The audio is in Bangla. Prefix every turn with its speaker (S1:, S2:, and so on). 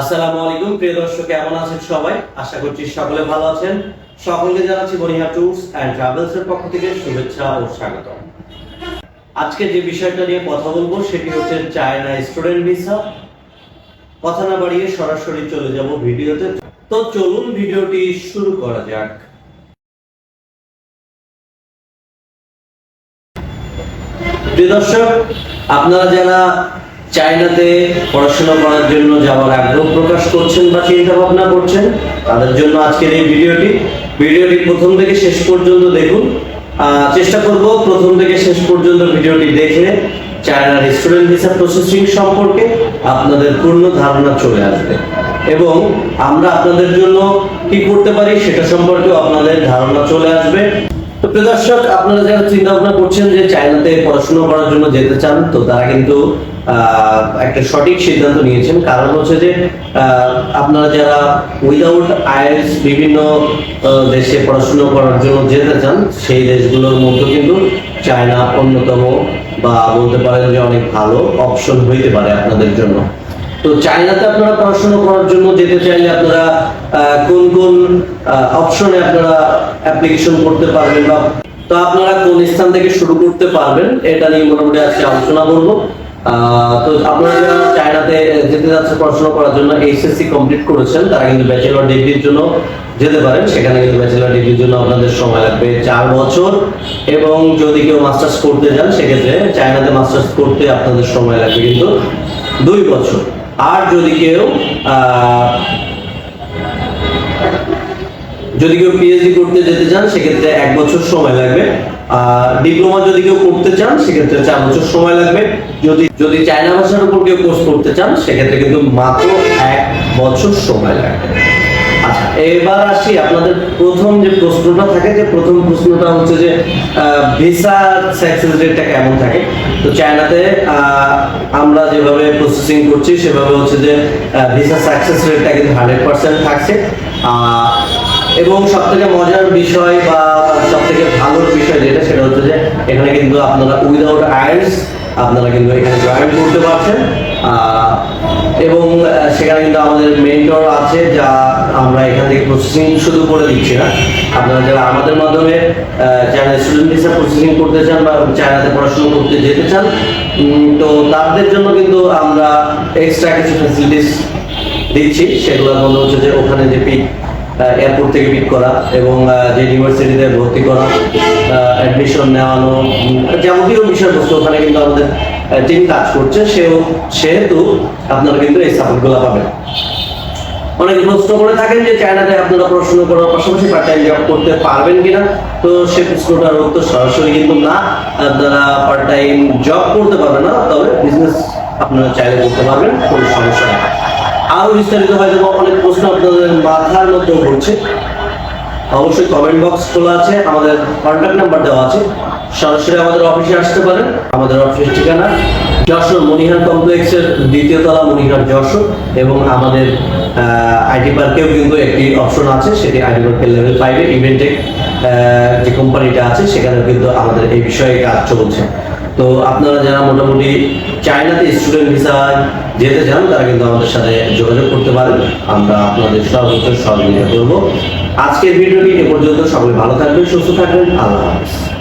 S1: আসসালামু আলাইকুম, প্রিয় দর্শক, কেমন আছেন সবাই? আশা করছি সকলে ভালো আছেন। সকলকে জানাচ্ছি বনিহা ট্যুরস অ্যান্ড ট্রাভেলস এর পক্ষ থেকে শুভেচ্ছা ও স্বাগত আজকে যে বিষয়টা নিয়ে কথা বলব, সেটি হচ্ছে চায়না স্টুডেন্ট ভিসা। কথা না বাড়িয়ে সরাসরি চলে যাব ভিডিওতে। তো চলুন ভিডিওটি শুরু করা যাক। প্রিয় দর্শক, আপনারা যারা চায়নাতে পড়াশোনা করার জন্য যাওয়ার আগ্রহ প্রকাশ করছেন বা চিন্তা ভাবনা করছেন, তাদের জন্য আজকের এই ভিডিওটি। ভিডিওটি প্রথম থেকে শেষ পর্যন্ত দেখুন। চেষ্টা করব প্রথম থেকে শেষ পর্যন্ত ভিডিওটি দেখে চায়নার স্টুডেন্ট ভিসা প্রসেসিং সম্পর্কে আপনাদের পূর্ণ ধারণা চলে আসবে। এবং আমরা আপনাদের জন্য কি করতে পারি সেটা সম্পর্কেও আপনাদের ধারণা চলে আসবে। দর্শক, আপনারা যারা চিন্তা ভাবনা করছেন যে চায়নাতে পড়াশোনা করার জন্য যেতে চান, তো তারা কিন্তু একটা সঠিক সিদ্ধান্ত নিয়েছেন। কারণ হচ্ছে যে আপনারা যারা উইদাউট আইএলস বিভিন্ন দেশে পড়াশোনা করার জন্য যেতে চান, সেই দেশগুলোর মধ্যে কিন্তু চায়না অন্যতম বা বলতে পারেন যে অনেক ভালো অপশন হইতে পারে আপনাদের জন্য। তো চায়নাতে আপনারা পড়াশোনা করার জন্য যেতে চাইলে আপনারা কোন কোন অপশনে আপনারা অ্যাপ্লিকেশন করতে পারবেন বা তো আপনারা কোন স্থান থেকে শুরু করতে পারবেন, এটা নিয়ে মোটামুটি আজকে আলোচনা করব। তো আপনারা চায়নাতে যেতে যাচ্ছে পড়াশোনা করার জন্য এইচএসসি কমপ্লিট করেছেন, তারা কিন্তু ব্যাচেলর ডিগ্রির জন্য যেতে পারেন। সেখানে কিন্তু ব্যাচেলর ডিগ্রির জন্য আপনাদের সময় লাগবে চার বছর। এবং যদি কেউ মাস্টার্স করতে যান, সেক্ষেত্রে চায়নাতে মাস্টার্স করতে আপনাদের সময় লাগবে কিন্তু দুই বছর। আর যদি কেউ যদি কেউ পিএইচডি করতে যেতে চান, সেক্ষেত্রে এক বছর সময় লাগবে। ডিপ্লোমা যদি কেউ করতে চান, সেক্ষেত্রে চার বছর সময় লাগবে। যদি যদি চায়না ভাষার উপর কেউ কোর্স করতে চান, সেক্ষেত্রে কিন্তু মাত্র এক বছর সময় লাগবে। এবার আসি আপনাদের প্রথম যে প্রশ্নটা থাকে, যে প্রথম প্রশ্নটা হচ্ছে যে ভিসা সাকসেস রেটটা কেমন থাকে? তো চায়নাতে আমরা যেভাবে প্রসেসিং করছি, সেভাবে হচ্ছে যে ভিসা সাকসেস রেটটা কিন্তু হান্ড্রেড পার্সেন্ট থাকছে। এবং সব থেকে মজার বিষয় বা সব থেকে ভালোর বিষয় যেটা, সেটা হচ্ছে যে, এখানে কিন্তু আপনারা উইদাউট আইএলস আপনারা কিন্তু এখানে জয়েন করতে পারছেন। এবং সেখানে কিন্তু আমাদের মেন্টর আছে যা আমরা এখান থেকে প্রসেসিং শুধু করে দিচ্ছি না। আপনারা যারা আমাদের মাধ্যমে চায়না স্টুডেন্ট হিসেবে প্রসেসিং করতে চান বা চায়নাতে পড়াশোনা করতে যেতে চান তো তাদের জন্য কিন্তু আমরা এক্সট্রা কিছু ফ্যাসিলিটিস দিচ্ছি। সেগুলোর মধ্যে হচ্ছে যে ওখানে যে পিক এয়ারপোর্ট থেকে পিক করা এবং যে ইউনিভার্সিটিতে ভর্তি করা অ্যাডমিশন নেওয়ানো যাবতীয় বিষয়বস্তু ওখানে কিন্তু আমাদের টিম কাজ করছে। সেও, সেহেতু আপনারা কিন্তু এই সাপোর্টগুলো পাবেন। অনেকে প্রশ্ন করে থাকেন যে চায়নাতে আপনারা পড়াশোনা করার পাশাপাশি পার্ট টাইম জব করতে পারবেন কিনা? তো সে প্রশ্নটার উত্তর সরাসরি কিন্তু না। আপনারা পার্ট টাইম জব করতে পারবেন না, তবে বিজনেস আপনারা চাইলে করতে পারবেন, কোনো সমস্যা নেই। আরও বিস্তারিত হয়তো অনেক প্রশ্ন আপনাদের মাথার মধ্যে ঘুরছে অবশ্যই কমেন্ট বক্স খোলা আছে। আমাদের কন্ট্যাক্ট নাম্বার দেওয়া আছে। সরাসরি আমাদের অফিসে আসতে পারেন। আমাদের অফিস ঠিকানা যশোর মনিহার কমপ্লেক্সের দ্বিতীয় তলা মনিহার যশোর এবং আমাদের আইটি পার্কেও কিন্তু একটি অপশন আছে। সেটি আইটি পার্কের লেভেল ফাইভে ইভেন্টেক যে কোম্পানিটা আছে সেখানে কিন্তু আমাদের এই বিষয়ে কাজ চলছে। তো আপনারা যারা মোটামুটি চায়নাতে স্টুডেন্ট ভিসা যেতে চান, তারা কিন্তু আমাদের সাথে যোগাযোগ করতে পারেন। আমরা আপনাদের সর্বোচ্চ সহযোগিতা করব। আজকের ভিডিওটি এ পর্যন্ত। সবাই ভালো থাকবেন, সুস্থ থাকবেন। আল্লাহ হাফিজ।